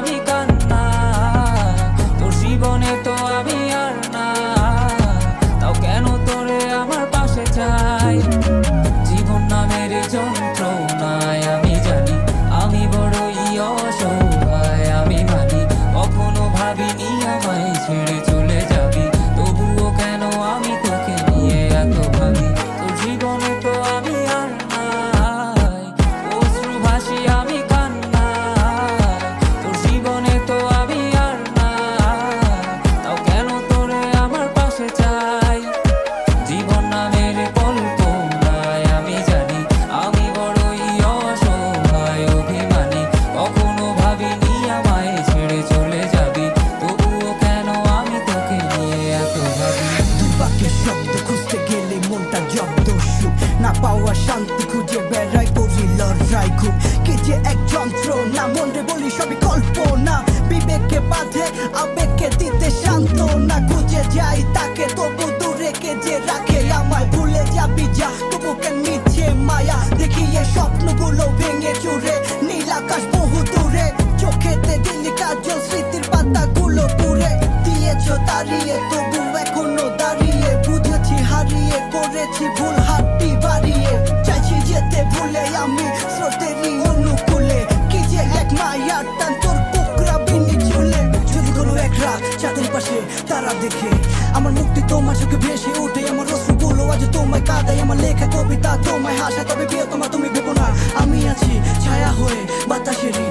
আমি কান্না তোর জীবনে তো শান্তি খুঁজে বেড়াই লড়াই খুব। যে এক বলি সবই কল্পনা। বিবেককে বাঁধে, আবেগকে দিতে শান্ত না খুঁজে যাই তাকে, তবু দূরে কে যে রাখে। আমায় ভুলে যাবি যা তবু কেন মিছে মায়া স্বপ্নগুলো ভেঙে চুরে, নীল আকাশ বহু দূরে। চোখেতে দিল্লি কাজল, স্মৃতির পাতাগুলো পুরে দিয়েছ দাঁড়িয়ে তবু এখনও দাঁড়িয়ে। বুঝেছি, হারিয়ে করেছি ভুল রাত চাঁদের পাশে তারা দেখে। আমার মুক্তি তোমার চোখে ভেসে ওঠে, আমার রসগুলো আজ তোমায় কাদাই আমার লেখা কবিতা তোমায় হাসা তবে বিয়ে তোমার তুমি ভেবো না, আমি আছি ছায়া হয়ে বাতাসেরই